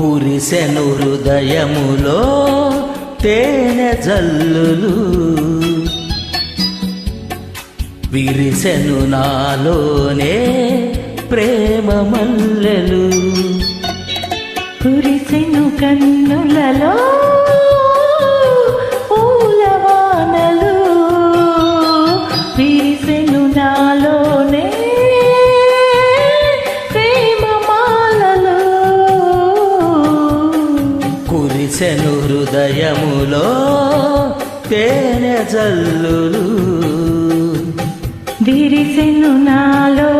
కురిసెను హృదయములో తేనె జల్లులు. విరిసెను నాలోనే ప్రేమ మల్లెలు. కురిసెను కన్నులలో నిలిచెను హృదయములో తేనె జల్లులు. విరిసెను నాలో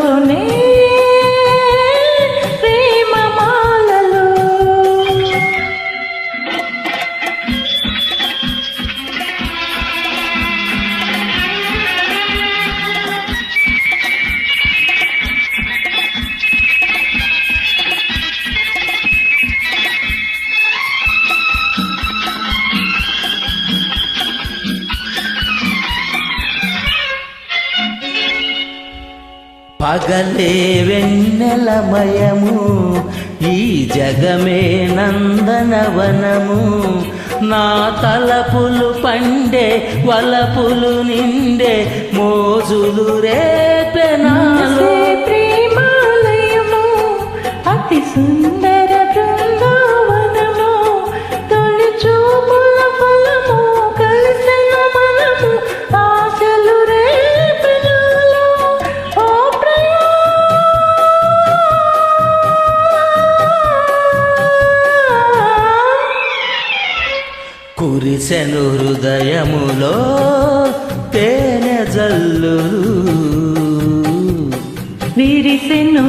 పగలే వెన్నెలమయము ఈ జగమే నందనవనము నా తలపులు పండే వలపులు నిండే మోజులు రేపెనా నిలిచెను హృదయములో తేనె జల్లు విరిసెను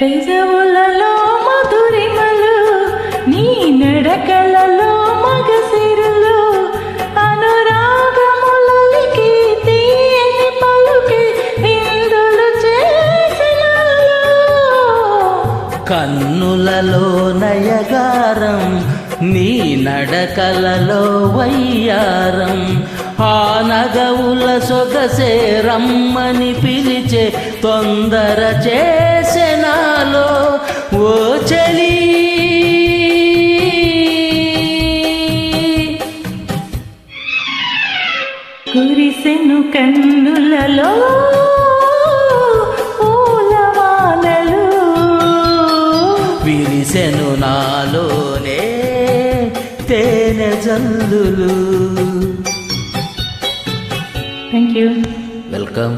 పెదవులలో మధురిమలు నీ నడకలలో మగసిరులు అనురాగములకి తీయని పలుకి ఇందులు కన్నులలో నయగారం నీ నడకలలో వయ్యారం. ఆ నగవుల సొగసే రమ్మని పిలిచే తొందర చేసెనాలో ఓ చలి. కురిసెను కన్నులలో పూలవానలు విరిసెను నాలోనే తేనె జల్లులు. Thank you welcome